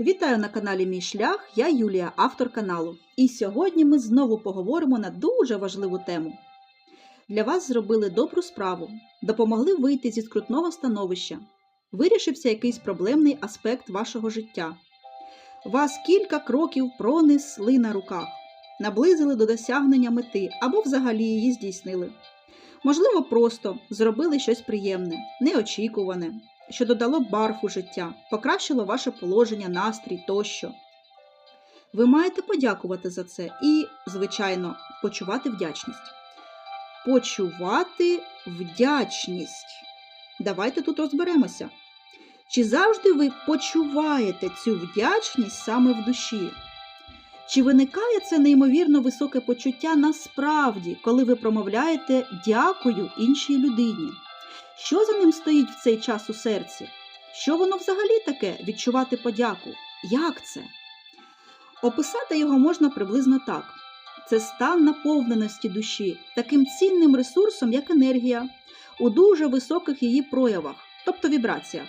Вітаю на каналі Мій Шлях, я Юлія, автор каналу. І сьогодні ми знову поговоримо на дуже важливу тему. Для вас зробили добру справу, допомогли вийти зі скрутного становища, вирішився якийсь проблемний аспект вашого життя. Вас кілька кроків пронесли на руках, наблизили до досягнення мети або взагалі її здійснили. Можливо, просто зробили щось приємне, неочікуване, що додало барв життя, покращило ваше положення, настрій тощо. Ви маєте подякувати за це і, звичайно, почувати вдячність. Почувати вдячність. Давайте тут розберемося. Чи завжди ви почуваєте цю вдячність саме в душі? Чи виникає це неймовірно високе почуття насправді, коли ви промовляєте дякую іншій людині? Що за ним стоїть в цей час у серці? Що воно взагалі таке відчувати подяку? Як це? Описати його можна приблизно так: це стан наповненості душі, таким цінним ресурсом, як енергія, у дуже високих її проявах, тобто вібраціях.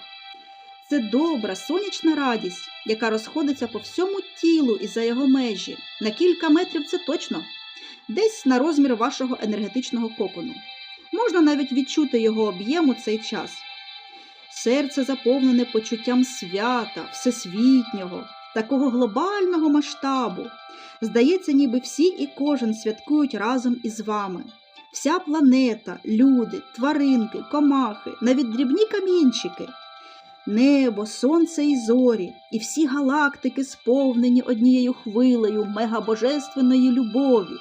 Це добра, сонячна радість, яка розходиться по всьому тілу і за його межі. На кілька метрів це точно, десь на розмір вашого енергетичного кокону. Можна навіть відчути його об'єм у цей час. Серце заповнене почуттям свята, всесвітнього, такого глобального масштабу. Здається, ніби всі і кожен святкують разом із вами. Вся планета, люди, тваринки, комахи, навіть дрібні камінчики. Небо, сонце і зорі, і всі галактики сповнені однією хвилею мегабожественної любові,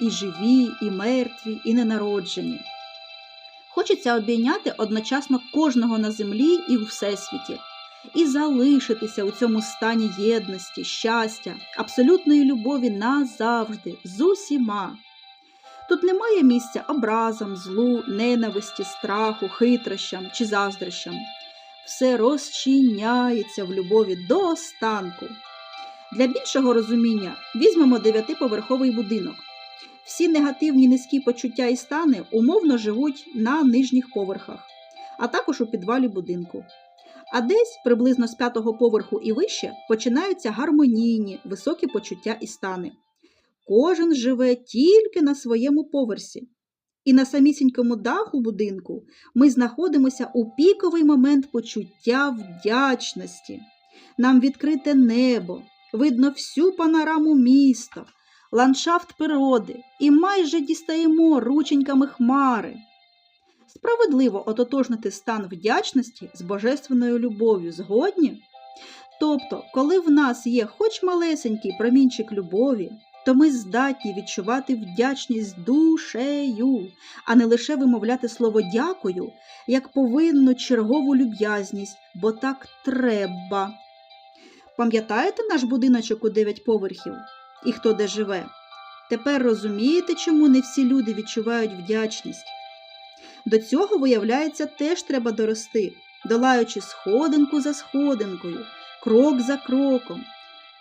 і живі, і мертві, і ненароджені. Хочеться обійняти одночасно кожного на землі і у всесвіті, і залишитися у цьому стані єдності, щастя, абсолютної любові назавжди, з усіма. Тут немає місця образам, злу, ненависті, страху, хитрощам чи заздрощам. Все розчиняється в любові до останку. Для більшого розуміння візьмемо дев'ятиповерховий будинок. Всі негативні низькі почуття і стани умовно живуть на нижніх поверхах, а також у підвалі будинку. А десь приблизно з п'ятого поверху і вище починаються гармонійні, високі почуття і стани. Кожен живе тільки на своєму поверсі. І на самісінькому даху будинку ми знаходимося у піковий момент почуття вдячності. Нам відкрите небо, видно всю панораму міста ландшафт природи і майже дістаємо рученьками хмари. Справедливо ототожнити стан вдячності з божественною любов'ю згодні? Тобто, коли в нас є хоч малесенький промінчик любові, то ми здатні відчувати вдячність душею, а не лише вимовляти слово дякую, як повинну чергову люб'язність, бо так треба. Пам'ятаєте наш будиночок у дев'ять поверхів? І хто де живе. Тепер розумієте, чому не всі люди відчувають вдячність. До цього, виявляється, теж треба дорости, долаючи сходинку за сходинкою, крок за кроком,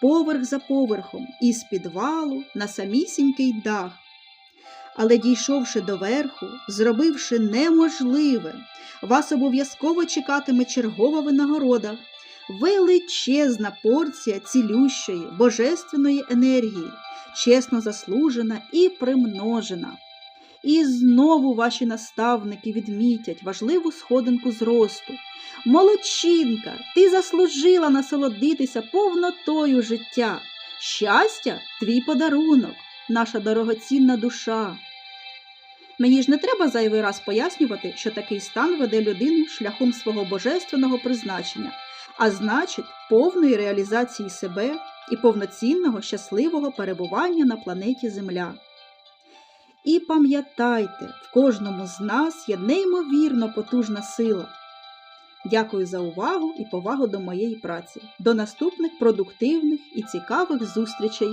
поверх за поверхом, із підвалу на самісінький дах. Але дійшовши до верху, зробивши неможливе, вас обов'язково чекатиме чергова винагорода, величезна порція цілющої, божественної енергії, чесно заслужена і примножена. І знову ваші наставники відмітять важливу сходинку зросту. Молодчинка, ти заслужила насолодитися повнотою життя. Щастя, твій подарунок, наша дорогоцінна душа. Мені ж не треба зайвий раз пояснювати, що такий стан веде людину шляхом свого божественного призначення, а значить, повної реалізації себе і повноцінного щасливого перебування на планеті Земля. І пам'ятайте, в кожному з нас є неймовірно потужна сила. Дякую за увагу і повагу до моєї праці. До наступних продуктивних і цікавих зустрічей!